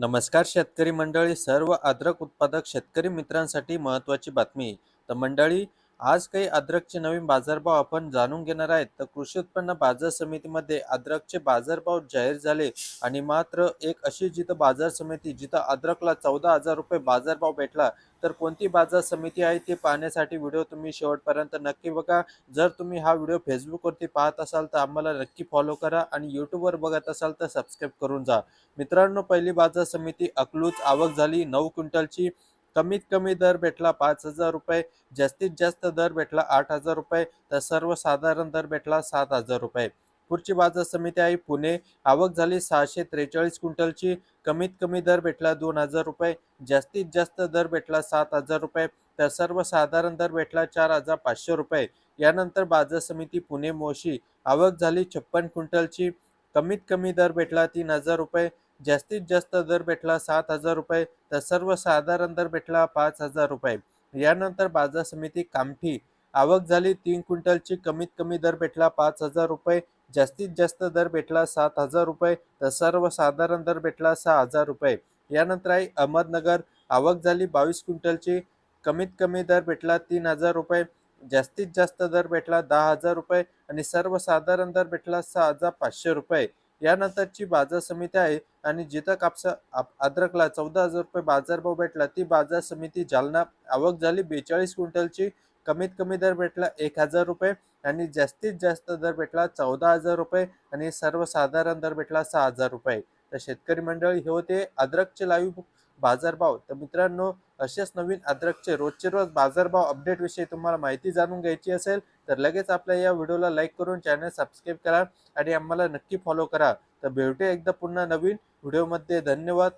नमस्कार शेतकरी मंडळी सर्व अद्रक उत्पादक शेतकरी मित्रांसाठी महत्त्वाची बातमी. तर मंडळी आज काही अद्रकचे नवीन बाजारभाव आपण जाणून घेणार आहेत. तर कृषी उत्पन्न बाजार समितीमध्ये अद्रकचे बाजारभाव जाहीर झाले आणि मात्र एक अशी जिथं बाजार समिती जिथं अद्रकला चौदा हजार रुपये बाजारभाव भेटला तर कोणती बाजार समिती आहे ते पाहण्यासाठी व्हिडिओ तुम्ही शेवटपर्यंत नक्की बघा. जर तुम्ही हा व्हिडिओ फेसबुकवरती पाहत असाल तर आम्हाला नक्की फॉलो करा आणि यूट्यूबवर बघत असाल तर सबस्क्राईब करून जा. मित्रांनो पहिली बाजार समिती अकलूज आवक झाली नऊ क्विंटलची. कमीत कमी दर भेटला पाच हजार रुपये जास्तीत जास्त दर भेटला आठ हजार रुपये तर सर्वसाधारण दर भेटला सात हजार रुपये. पुढची बाजार समिती आहे पुणे. आवक झाली सहाशे त्रेचाळीस क्विंटलची. कमीत कमी दर भेटला दोन हजार रुपये जास्तीत जास्त दर भेटला सात हजार रुपये तर सर्वसाधारण दर भेटला चार हजार पाचशे रुपये. यानंतर बाजार समिती पुणे मोशी आवक झाली छप्पन क्विंटलची. कमीत कमी दर भेटला तीन हजार रुपये जास्तीत जास्त दर भेटला सात हजार रुपये तर सर्वसाधारण दर भेटला पाच हजार रुपये. यानंतर बाजार समिती कामठी आवक झाली तीन क्विंटलची कमीत कमी दर भेटला पाच हजार रुपये जास्तीत जास्त दर भेटला सात हजार रुपये तर सर्वसाधारण दर भेटला सहा हजार रुपये. यानंतर आहे अहमदनगर आवक झाली बावीस क्विंटलची कमीत कमी दर भेटला तीन हजार रुपये जास्तीत जास्त दर भेटला दहा हजार रुपये आणि सर्वसाधारण दर भेटला सहा हजार पाचशे रुपये. यानंतरची बाजार समिती आहे आणि जिथं कापसा अद्रकला चौदा हजार रुपये बाजारभाव भेटला ती बाजार समिती जालना आवक झाली. बेचाळीस क्विंटलची कमीत कमी दर भेटला एक हजार रुपये आणि जास्तीत जास्त दर भेटला चौदा हजार रुपये आणि सर्वसाधारण दर भेटला सहा हजार रुपये. तर शेतकरी मंडळी हे होते अद्रकचे लाईव्ह बाजारभाव. तर मित्रांनो असेच नवीन अद्रकचे रोजचे रोज बाजारभाव अपडेट विषयी तुम्हाला माहिती जाणून घ्यायची असेल तर लगेच आपल्या या व्हिडिओला लाईक करून चॅनल सबस्क्राईब करा आणि आम्हाला नक्की फॉलो करा. तर भेटूया एकदा पुन्हा नवीन व्हिडिओमध्ये. धन्यवाद.